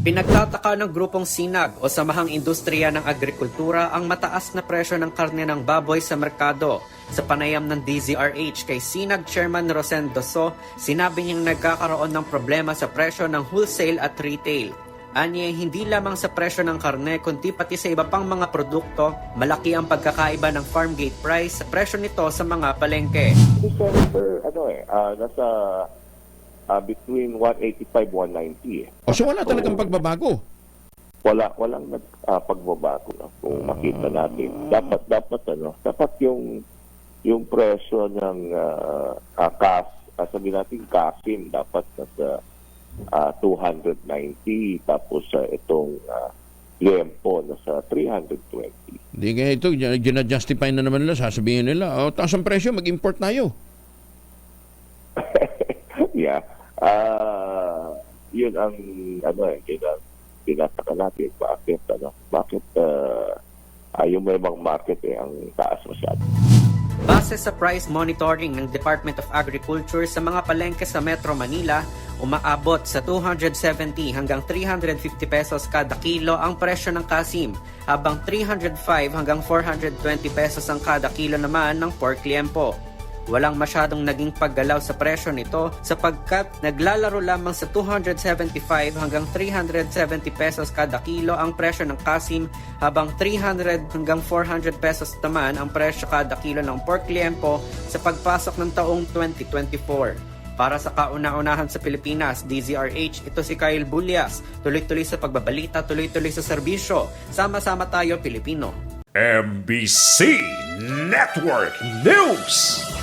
Ipinagtataka ng grupong Sinag o Samahang Industriya ng Agrikultura ang mataas na presyo ng karne ng baboy sa merkado. Sa panayam ng DZRH kay Sinag Chairman Rosen Doso, sinabi niyang nagkakaroon ng problema sa presyo ng wholesale at retail. Anya, hindi lamang sa presyo ng karne kundi pati sa iba pang mga produkto, malaki ang pagkakaiba ng farm gate price sa presyo nito sa mga palengke. December, ano eh, ah, nasa ah, between 185-190 eh. O so wala talagang pagbabago. Wala, walang nag, ah, pagbabago no, kung makita natin. Dapat, dapat ano, dapat yung yung presyo ng uh, uh, kas, uh, sabi natin kasim, dapat nasa ah, 290 tapos sa itong uh, liempo nasa 320. Hindi kaya ito, ginajustify na naman nila, sasabihin nila, o taas ang presyo, mag-import tayo. Yeah. Ah, yun ang ano eh kina tinataka natin bakit ano bakit uh, yung may ibang market eh ang taas masyado. Base sa price monitoring ng Department of Agriculture sa mga palengke sa Metro Manila, umaabot sa 270 hanggang 350 pesos kada kilo ang presyo ng kasim, habang 305 hanggang 420 pesos ang kada kilo naman ng pork liempo. Walang masyadong naging paggalaw sa presyo nito sapagkat naglalaro lamang sa 275 hanggang 370 pesos kada kilo ang presyo ng kasim habang 300 hanggang 400 pesos naman ang presyo kada kilo ng pork liempo sa pagpasok ng taong 2024. Para sa kauna-unahan sa Pilipinas, DZRH, ito si Kyle Bulyas. Tuloy-tuloy sa pagbabalita, tuloy-tuloy sa serbisyo. Sama-sama tayo, Pilipino. MBC Network News.